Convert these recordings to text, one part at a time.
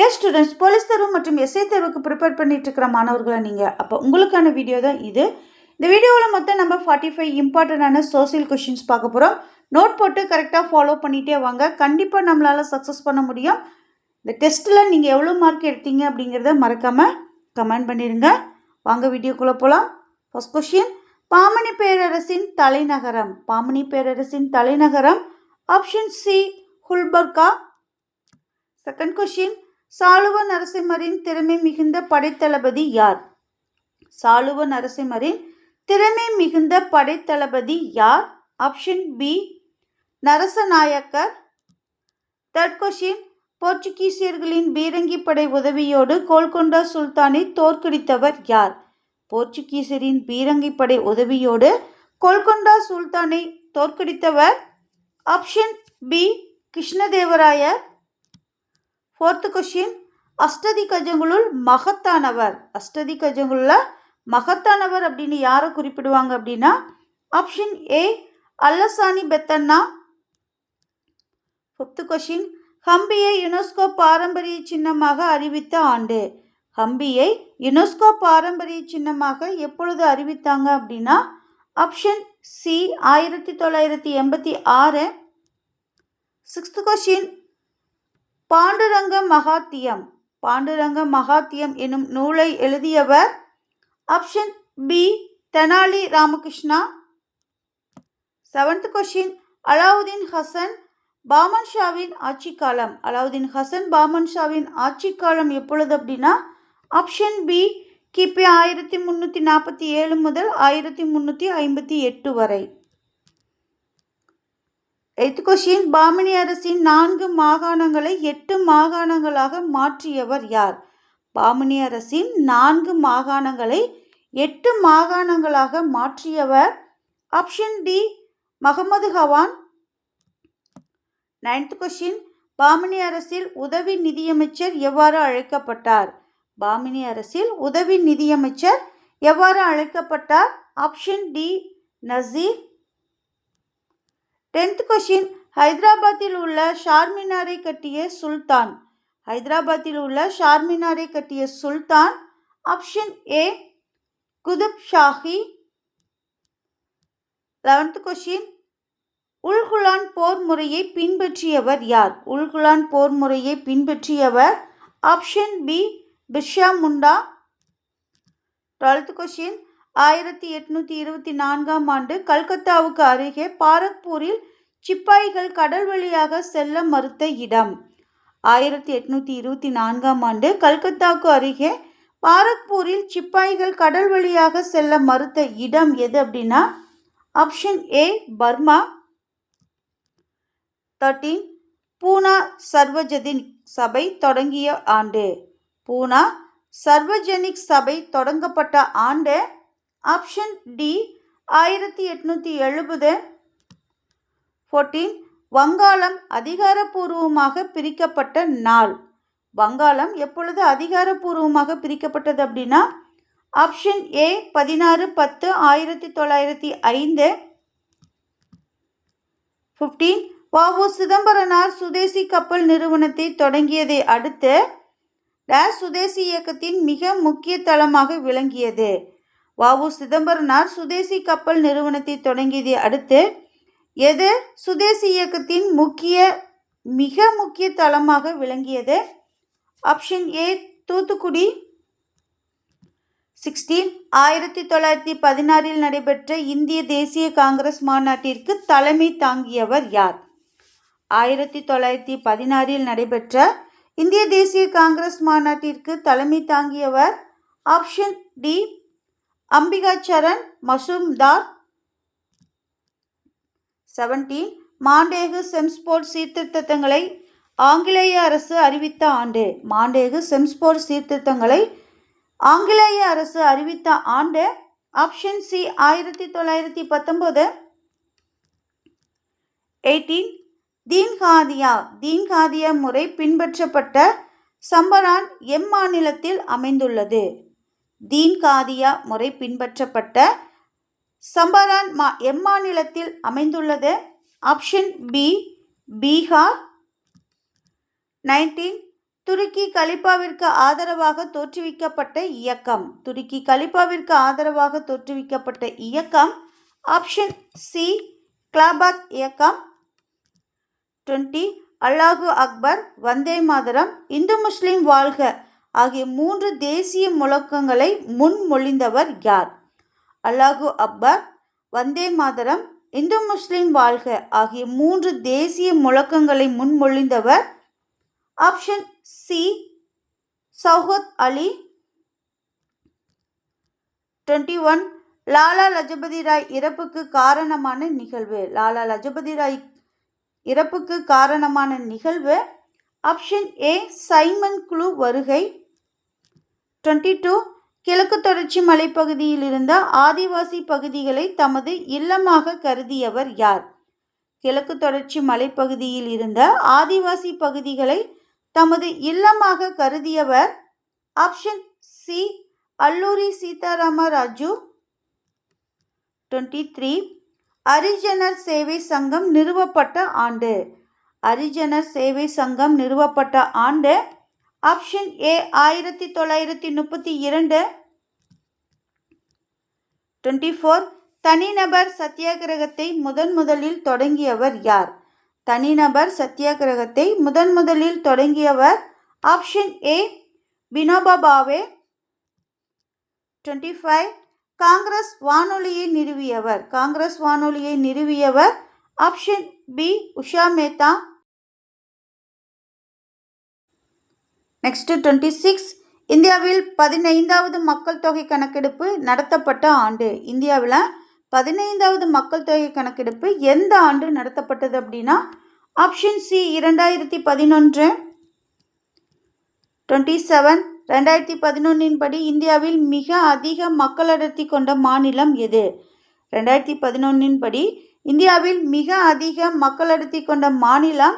Test students police தேர்வு மற்றும் SI தேர்வுக்கு ப்ரிப்பேர் பண்ணிட்டு இருக்கிற மாணவர்களை நீங்கள் அப்போ உங்களுக்கான வீடியோ தான் இது. இந்த வீடியோவில் மொத்தம் நம்ம ஃபார்ட்டி ஃபைவ் இம்பார்ட்டண்டான சோசியல் கொஷின்ஸ் பார்க்க போகிறோம் நோட் போட்டு கரெக்டாக ஃபாலோ பண்ணிகிட்டே வாங்க. கண்டிப்பாக நம்மளால் சக்ஸஸ் பண்ண முடியும். இந்த டெஸ்ட்டில் நீங்கள் எவ்வளோ மார்க் எடுத்தீங்க அப்படிங்கிறத மறக்காமல் கமெண்ட் பண்ணிடுங்க வாங்க வீடியோக்குள்ளே போகலாம் ஃபஸ்ட் கொஷின் பாமணி பேரரசின் தலைநகரம். பாமணி பேரரசின் தலைநகரம். Option C Gulbarga second question Saluva நரசிம்மரின் திறமை மிகுந்த படைத்தளபதி யார்? சாளுவ நரசிம்மரின் திறமை மிகுந்த படைத்தளபதி யார்? Option B Narasanayakar. Third question போர்ச்சுகீசியர்களின் பீரங்கி படை உதவியோடு கோல்கொண்டா சுல்தானை தோற்கடித்தவர் யார்? போர்ச்சுகீசியரின் பீரங்கி படை உதவியோடு கோல்கொண்டா சுல்தானை தோற்கடித்தவர். Option B Krishnadevarayar. Fourth question அஷ்டதி கஜங்களுள் மகத்தானவர். அஷ்டதி கஜங்களுள்ள மகத்தானவர் அப்படின்னு யாரை குறிப்பிடுவாங்க அப்படின்னா option A Allasani Peddanna. Fifth question ஹம்பியை UNESCO பாரம்பரிய சின்னமாக அறிவித்த ஆண்டு. ஹம்பியை யுனெஸ்கோ பாரம்பரிய சின்னமாக எப்பொழுது அறிவித்தாங்க அப்படின்னா ஆப்ஷன் சி ஆயிரத்தி தொள்ளாயிரத்தி எண்பத்தி ஆறு. Sixth question Panduranga Mahatyam. Panduranga Mahatyam எனும் நூலை எழுதியவர் option B Tenali Ramakrishna. Seventh question Alauddin Hasan Bahman ஷாவின் ஆட்சி காலம். அலாவுதீன் ஹசன் பாமன் ஷாவின் ஆட்சி காலம் எப்பொழுது அப்படின்னா ஆப்ஷன் பி கிபி ஆயிரத்தி முந்நூற்றி நாற்பத்தி ஏழு முதல் ஆயிரத்தி முந்நூற்றி ஐம்பத்தி எட்டு வரை. எய்த் கொஷின் பாமினி அரசின் நான்கு மாகாணங்களை எட்டு மாகாணங்களாக மாற்றியவர் யார்? பாமினி அரசின் நான்கு மாகாணங்களை எட்டு மாகாணங்களாக மாற்றியவர் option D Muhammad Gawan. Ninth question Bahmani அரசில் உதவி நிதியமைச்சர் எவ்வாறு அழைக்கப்பட்டார்? பாமினி அரசில் உதவி நிதியமைச்சர் எவ்வாறு அழைக்கப்பட்டார்? Option D Nazir tenth question ஹைதராபாத்தில் உள்ள ஷார்மினாரை கட்டிய சுல்தான். ஹைதராபாத்தில் உள்ள ஷார்மினாரை கட்டிய சுல்தான் option A Qutb Shahi. Eleventh question Ulgulan போர் முறையை பின்பற்றியவர் யார்? உல்குலான் போர் முறையை பின்பற்றியவர் option B Birsa Munda. Twelfth question ஆயிரத்தி எட்நூற்றி இருபத்தி நான்காம் ஆண்டு கல்கத்தாவுக்கு அருகே பாரக்பூரில் சிப்பாய்கள் கடல் வழியாக செல்ல மறுத்த இடம். ஆயிரத்தி எட்நூற்றி இருபத்தி நான்காம் ஆண்டு கல்கத்தாவுக்கு அருகே பாரக்பூரில் சிப்பாய்கள் கடல் வழியாக செல்ல மறுத்த இடம் எது அப்படின்னா option A Burma. Thirteen Poona Sarvajanik Sabha தொடங்கிய ஆண்டு. பூனா சர்வஜனிக் சபை தொடங்கப்பட்ட ஆண்டு ஆப்ஷன் டி ஆயிரத்தி எட்நூற்றி எழுபது ஃபோர்டீன் வங்காளம் அதிகாரப்பூர்வமாக பிரிக்கப்பட்ட நாள். வங்காளம் எப்பொழுது அதிகாரப்பூர்வமாக பிரிக்கப்பட்டது அப்படின்னா ஆப்ஷன் ஏ பதினாறு பத்து ஆயிரத்தி தொள்ளாயிரத்தி ஐந்து. ஃபிஃப்டீன் வாவு சிதம்பரனார் சுதேசி கப்பல் நிறுவனத்தை தொடங்கியதை அடுத்து ட சுதேசி இயக்கத்தின் மிக முக்கிய தளமாக விளங்கியது. வாவு சிதம்பரனார் சுதேசி கப்பல் நிறுவனத்தை தொடங்கியதை அடுத்து எது? சுதேசி இயக்கத்தின் முக்கிய மிக முக்கிய தளமாக விளங்கியது. Option A Thoothukudi. சிக்ஸ்டீன் ஆயிரத்தி தொள்ளாயிரத்தி பதினாறில் நடைபெற்ற இந்திய தேசிய காங்கிரஸ் மாநாட்டிற்கு தலைமை தாங்கியவர் யார்? ஆயிரத்தி தொள்ளாயிரத்தி பதினாறில் நடைபெற்ற இந்திய தேசிய காங்கிரஸ் மாநாட்டிற்கு தலைமை தாங்கியவர் option D Ambikacharan Majumdar seventeen Montagu Chelmsford சீர்திருத்தங்களை ஆங்கிலேய அரசு அறிவித்த ஆண்டு. மாண்டேகு செம்ஸ்போர்ட் சீர்திருத்தங்களை ஆங்கிலேய அரசு அறிவித்த ஆண்டு. ஆப்ஷன் சி ஆயிரத்தி தொள்ளாயிரத்தி பத்தொம்போது. எயிட்டீன் தீன்காதியா தீன்காதியா முறை பின்பற்றப்பட்ட சம்பரான் எம் மாநிலத்தில் அமைந்துள்ளது. தீன்காதியா முறை பின்பற்றப்பட்ட சம்பரான் மா எம்மாநிலத்தில் அமைந்துள்ளது. Option B Bihar. நைன்டீன் துருக்கி கலிப்பாவிற்கு ஆதரவாக தோற்றுவிக்கப்பட்ட இயக்கம். துருக்கி கலிப்பாவிற்கு ஆதரவாக தோற்றுவிக்கப்பட்ட இயக்கம். ஆப்ஷன் சி கிளாபாத் இயக்கம். டுவெண்ட்டி அல்லாஹு அக்பர் வந்தே மாதரம். இந்து முஸ்லீம் வாழ்க. ஆகிய மூன்று தேசிய முழக்கங்களை முன்மொழிந்தவர் யார்? அல்லாஹு அக்பர் வந்தே மாதரம் இந்து முஸ்லிம் வாழ்க ஆகிய மூன்று தேசிய முழக்கங்களை முன்மொழிந்தவர் option C Shaukat Ali twenty one Lala Lajpat Rai இறப்புக்கு காரணமான நிகழ்வு. லாலா லஜபதி ராய் இறப்புக்கு காரணமான நிகழ்வு ஆப்ஷன் ஏ சைமன் குழு வருகை டுவெண்ட்டி டூ கிழக்கு தொடர்ச்சி மலைப்பகுதியில் இருந்த ஆதிவாசி பகுதிகளை தமது இல்லமாக கருதியவர் யார்? கிழக்கு தொடர்ச்சி மலைப்பகுதியில் இருந்த ஆதிவாசி பகுதிகளை தமது இல்லமாக கருதியவர் option C Alluri Sitarama Raju twenty three அரிஜனர் சேவை சங்கம் நிறுவப்பட்ட ஆண்டு. அரிஜனர் சேவை சங்கம் நிறுவப்பட்ட ஆண்டு ஆப்ஷன் ஏ ஆயிரத்தி தொள்ளாயிரத்தி முப்பத்தி இரண்டு. Twenty four. தனிநபர் சத்தியாகிரகத்தை முதன் முதலில் தொடங்கியவர் யார்? தனிநபர் சத்தியாகிரகத்தை முதன் முதலில் தொடங்கியவர் option A Vinoba Bhave. Twenty five. Congress வானொலியை நிறுவியவர். காங்கிரஸ் வானொலியை நிறுவியவர் option B Usha Mehta. Next twenty six இந்தியாவில் பதினைந்தாவது மக்கள் தொகை கணக்கெடுப்பு நடத்தப்பட்ட ஆண்டு. இந்தியாவில் பதினைந்தாவது மக்கள் தொகை கணக்கெடுப்பு எந்த ஆண்டு நடத்தப்பட்டது அப்படின்னா ஆப்ஷன் சி இரண்டாயிரத்தி பதினொன்று டுவெண்ட்டி செவன் ரெண்டாயிரத்தி பதினொன்றின் படி இந்தியாவில் மிக அதிக மக்கள் அடர்த்தி கொண்ட மாநிலம் எது? ரெண்டாயிரத்தி பதினொன்றின் படி இந்தியாவில் மிக அதிக மக்கள் அடர்த்தி கொண்ட மாநிலம்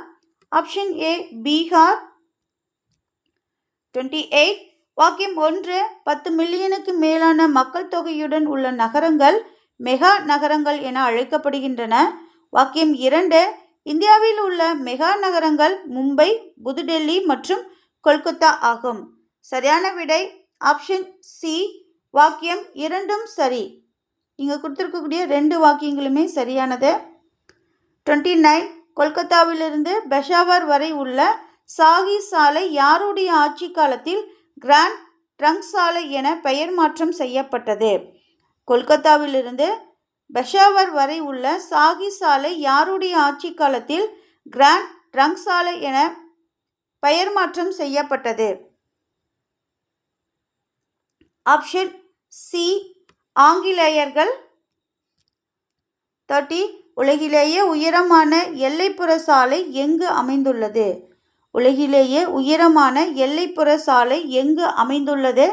option A Bihar twenty eight வாக்கியம் ஒன்று பத்து மில்லியனுக்கு மேலான மக்கள் தொகையுடன் உள்ள நகரங்கள் மெகா நகரங்கள் என அழைக்கப்படுகின்றன. வாக்கியம் இரண்டு இந்தியாவில் உள்ள மெகா நகரங்கள் மும்பை புதுடெல்லி மற்றும் கொல்கத்தா ஆகும். சரியான விடை ஆப்ஷன் சி. வாக்கியம் இரண்டும் சரி. இங்கே கொடுத்துருக்கக்கூடிய ரெண்டு வாக்கியங்களுமே சரியானது. டுவெண்ட்டி நைன் கொல்கத்தாவிலிருந்து பெஷாவர் வரை உள்ள சாகி சாலை யாருடைய ஆட்சி காலத்தில் கிராண்ட் ட்ரங்க் சாலை என பெயர் மாற்றம் செய்யப்பட்டது? கொல்கத்தாவிலிருந்து பெஷாவர் வரை உள்ள சாகி சாலை யாருடைய ஆட்சி காலத்தில் கிராண்ட் ட்ரங்க் சாலை என பெயர் மாற்றம் செய்யப்பட்டது? Option C. ஆங்கிலேயர்கள். தேர்ட்டி. உலகிலேயே உயரமான எல்லைப்புற சாலை எங்கு அமைந்துள்ளது? உலகிலேயே உயரமான எல்லைப்புற சாலை எங்கு அமைந்துள்ளது?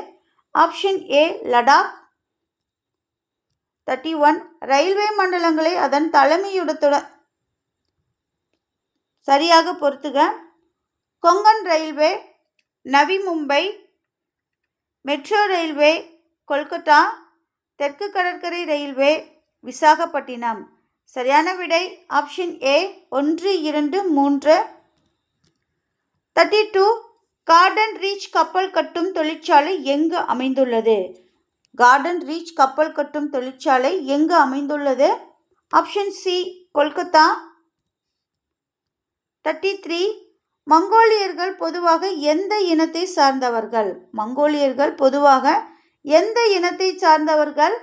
Option A Ladakh. Thirty one railway மண்டலங்களை அதன் தலைமையிடத்துடன் சரியாக பொறுத்துக. Konkan railway Navi Mumbai metro railway Kolkata தெற்கு கடற்கரை ரயில்வே விசாகப்பட்டினம். சரியான விடை ஆப்ஷன் ஏ ஒன்று இரண்டு மூன்று. தேர்ட்டி டூ கார்டன் ரீச் கப்பல் கட்டும் தொழிற்சாலை எங்கு அமைந்துள்ளது? கார்டன் ரீச் கப்பல் கட்டும் தொழிற்சாலை எங்கு அமைந்துள்ளது? Option C Kolkata. Thirty three மங்கோலியர்கள் பொதுவாக எந்த இனத்தை சார்ந்தவர்கள்? மங்கோலியர்கள் பொதுவாக எந்த இனத்தை சார்ந்தவர்கள்?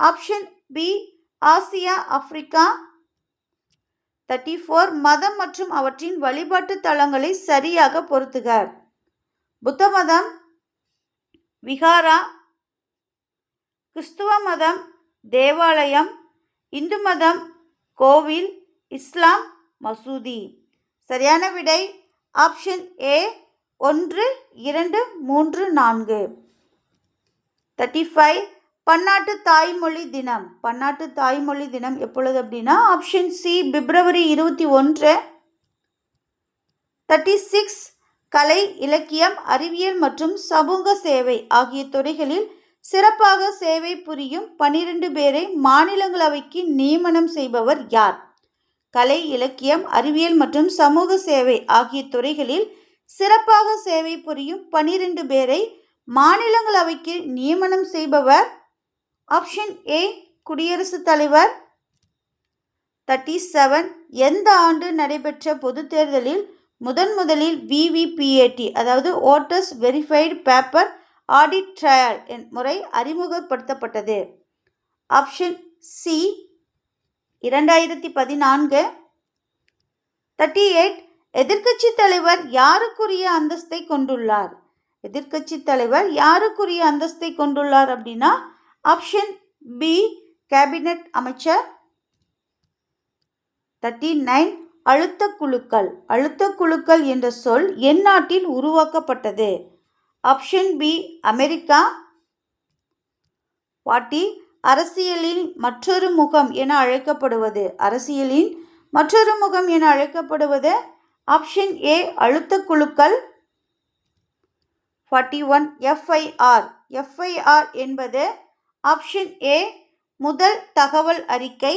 Option B Asia Africa. Thirty four மதம் மற்றும் அவற்றின் வழிபாட்டு தலங்களை சரியாக பொருத்துக. புத்த மதம் விகாரா கிறிஸ்துவ மதம் தேவாலயம் இந்து மதம் கோவில் இஸ்லாம் மசூதி. சரியான விடை ஆப்ஷன் ஏ ஒன்று இரண்டு மூன்று நான்கு. தேர்ட்டி ஃபைவ் பன்னாட்டு தாய்மொழி தினம். பன்னாட்டு தாய்மொழி தினம் எப்பொழுது அப்படின்னா ஆப்ஷன் சி பிப்ரவரி இருபத்தி ஒன்று தேர்ட்டி சிக்ஸ் கலை இலக்கியம் அறிவியல் மற்றும் சமூக சேவை ஆகிய துறைகளில் சிறப்பாக சேவை புரியும் பனிரெண்டு பேரை மாநிலங்களவைக்கு நியமனம் செய்பவர் யார்? கலை இலக்கியம் அறிவியல் மற்றும் சமூக சேவை ஆகிய துறைகளில் சிறப்பாக சேவை புரியும் பனிரெண்டு பேரை மாநிலங்களவைக்கு நியமனம் செய்பவர் ஆப்ஷன் ஏ குடியரசுத் தலைவர். தேர்ட்டி செவன் எந்த ஆண்டு நடைபெற்ற பொதுத் தேர்தலில் முதன் முதலில் விவிபிஏடி அதாவது voters verified paper audit trail என் முறை அறிமுகப்படுத்தப்பட்டது. ஆப்ஷன் சி இரண்டாயிரத்தி பதினான்கு. தேர்ட்டி எயிட் எதிர்க்கட்சி தலைவர் யாருக்குரிய அந்தஸ்தை கொண்டுள்ளார்? எதிர்க்கட்சி தலைவர் யாருக்குரிய அந்தஸ்தை கொண்டுள்ளார் அப்படின்னா ஆப்ஷன் பி கேபினட் அமைச்சர் தேர்ட்டி நைன் அழுத்த குழுக்கள் அழுத்த குழுக்கள் என்ற சொல் எந்நாட்டில் உருவாக்கப்பட்டது. ஆப்ஷன் பி அமெரிக்கா பாட்டி அரசியலின் மற்றொரு முகம் என அழைக்கப்படுவது. அரசியலின் மற்றொரு முகம் என அழைக்கப்படுவது. ஆப்ஷன் ஏ அழுத்த குழுக்கள் ஃபார்ட்டி ஒன் எஃப்ஐஆர் எஃப்ஐஆர் என்பது ஆப்ஷன் ஏ முதல் தகவல் அறிக்கை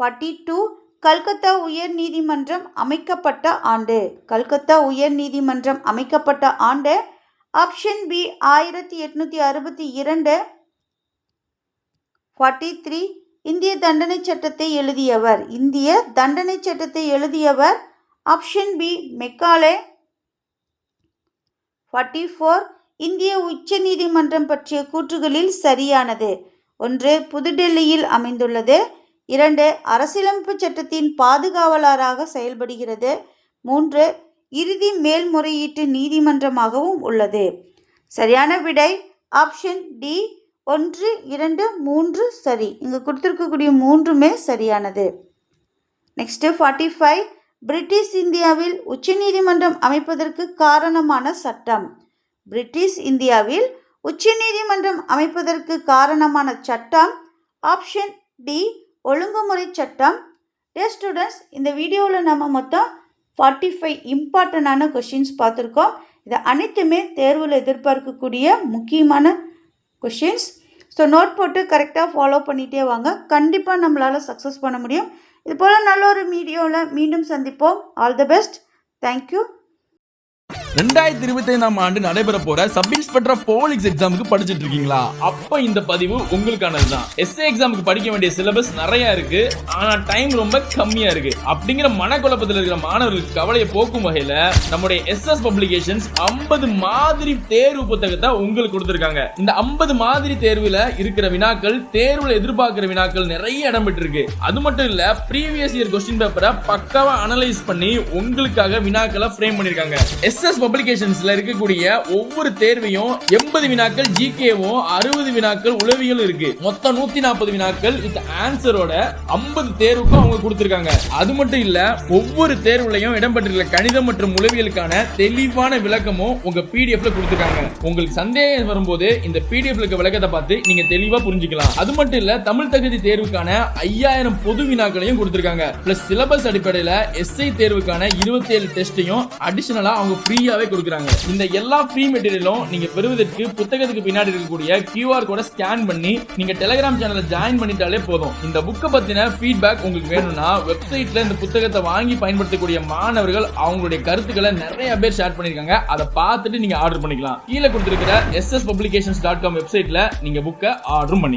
ஃபார்ட்டி டூ கல்கத்தா உயர் நீதிமன்றம் அமைக்கப்பட்ட ஆண்டு. கல்கத்தா உயர் நீதிமன்றம் அமைக்கப்பட்ட ஆண்டு. ஆப்ஷன் பி ஆயிரத்தி எட்நூற்றி அறுபத்தி இரண்டு. ஃபார்ட்டி த்ரீ இந்திய தண்டனை சட்டத்தை எழுதியவர். இந்திய தண்டனை சட்டத்தை எழுதியவர். Option B Macaulay. Forty four இந்திய உச்ச நீதிமன்றம் பற்றிய கூற்றுகளில் சரியானது. ஒன்று புதுடெல்லியில் அமைந்துள்ளது. இரண்டு அரசியலமைப்பு சட்டத்தின் பாதுகாவலராக செயல்படுகிறது. மூன்று இறுதி மேல்முறையீட்டு நீதிமன்றமாகவும் உள்ளது. சரியான விடை ஆப்ஷன் டி ஒன்று இரண்டு மூன்று சரி. இங்கே கொடுத்துருக்கக்கூடிய மூன்றுமே சரியானது. நெக்ஸ்ட்டு ஃபார்ட்டி ஃபைவ் பிரிட்டிஷ் இந்தியாவில் உச்சநீதிமன்றம் அமைப்பதற்கு காரணமான சட்டம். பிரிட்டிஷ் இந்தியாவில் உச்சநீதிமன்றம் அமைப்பதற்கு காரணமான சட்டம் ஆப்ஷன் டி ஒழுங்குமுறை சட்டம். டே ஸ்டூடெண்ட்ஸ் இந்த வீடியோவில் நம்ம மொத்தம் ஃபார்ட்டி ஃபைவ் இம்பார்ட்டண்டான கொஷின்ஸ் பார்த்துருக்கோம். இது அனைத்துமே தேர்வில் எதிர்பார்க்கக்கூடிய முக்கியமான கொஷின்ஸ் ஸோ நோட் போட்டு கரெக்டாக ஃபாலோ பண்ணிகிட்டே வாங்க. கண்டிப்பாக நம்மளால் சக்ஸஸ் பண்ண முடியும். இது போல் நல்ல ஒரு வீடியோவில் மீண்டும் சந்திப்போம். ஆல் த பெஸ்ட் தேங்க்யூ ரெண்டாயிரத்தி இருபத்தி ஐந்தாம் ஆண்டு நடைபெற போற சப் இன்ஸ்பெக்டர் போலீஸ் எக்ஸாமுக்கு படிச்சுட்டு இருக்கீங்களா? அப்ப இந்த பதிவு உங்களுக்கானது தான் எஸ்ஏ எக்ஸாமுக்கு படிக்க வேண்டிய சிலபஸ் நிறைய இருக்கு. ஆனா டைம் ரொம்ப கம்மியா இருக்கு. அப்படிங்கிற மனக்குழப்பத்தில் இருக்கிற மாணவர்களுக்கு கவலையை போக்கும் வகையில நம்முடைய எஸ்எஸ் பப்ளிகேஷன்ஸ் 50 மாதிரி தேர்வு புத்தகத்தை உங்களுக்கு கொடுத்துருக்காங்க. இந்த 50 மாதிரி தேர்வுல இருக்கிற வினாக்கள் தேர்வுல எதிர்பார்க்கிற வினாக்கள் நிறைய இடம் பெற்றிருக்கு அது மட்டும் இல்ல ப்ரீவியஸ் இயர் கொஸ்டின் பேப்பரை பக்காவா அனலைஸ் பண்ணி உங்களுக்காக வினாக்களை ஃப்ரேம் பண்ணிருக்காங்க எஸ்எஸ் பப்ளிகேஷன்ஸ்ல இருக்கக்கூடிய ஒவ்வொரு தேர்வையும் எண்பது வினாக்கள் ஜிகேவும் அறுபது வினாக்கள் உளவியலும் இருக்கு. மொத்தம் நூத்தி நாற்பது வினாக்கள். வித் ஆன்சரோட 50 தேர்வுக்கும் அவங்க கொடுத்திருக்காங்க. அது மட்டும் இல்ல ஒவ்வொரு தேர்வுலையும் இடம்பெற்றிருக்கிற கணிதம் மற்றும் உளவியலுக்கான தெளிவான விளக்கமும் உங்க பிடிஎஃப்ல கொடுத்திருக்காங்க. உங்களுக்கு சந்தேகம் வரும்போது இந்த பிடிஎஃப்ல இருக்க விளக்கத்தை பார்த்து நீங்க தெளிவா புரிஞ்சுக்கலாம். அது மட்டும் இல்ல தமிழ் தகுதி தேர்வுக்கான ஐயாயிரம் பொது வினாக்களையும் கொடுத்திருக்காங்க. பிளஸ் சிலபஸ் அடிப்படையில எஸ்ஐ தேர்வுக்கான இருபத்தி ஏழு டெஸ்டையும் அடிஷனலா அவங்க ஃப்ரீயாவே கொடுக்குறாங்க. இந்த எல்லா ஃப்ரீ மெட்டீரியலும் நீங்க பெறுவதற்கு புத்தகத்துக்கு பின்னாடி இருக்கக்கூடிய கியூஆர் கோட ஸ்கேன் பண்ணி நீங்க டெலிகிராம் சேனலை ஜாயின் பண்ணிட்டாலே போதும். இந்த புக்கை பத்தின ஃபீட்பேக் உங்களுக்கு வேணும்னா வெப்சைட்ல இந்த புத்தகத்தை வாங்கி பயன்படுத்தக்கூடிய மாணவர்கள் அவங்களுடைய கருத்துக்களை நிறைய பேர் ஷேர் பண்ணிருக்காங்க அதை பார்த்துட்டு நீங்க ஆர்டர் பண்ணிக்கலாம். கீழே கொடுத்திருக்கிற எஸ்எஸ் பப்ளிகேஷன்ஸ் டாட் காம் வெப்சைட்ல நீங்க புக்கை ஆர்டரும் பண்ணி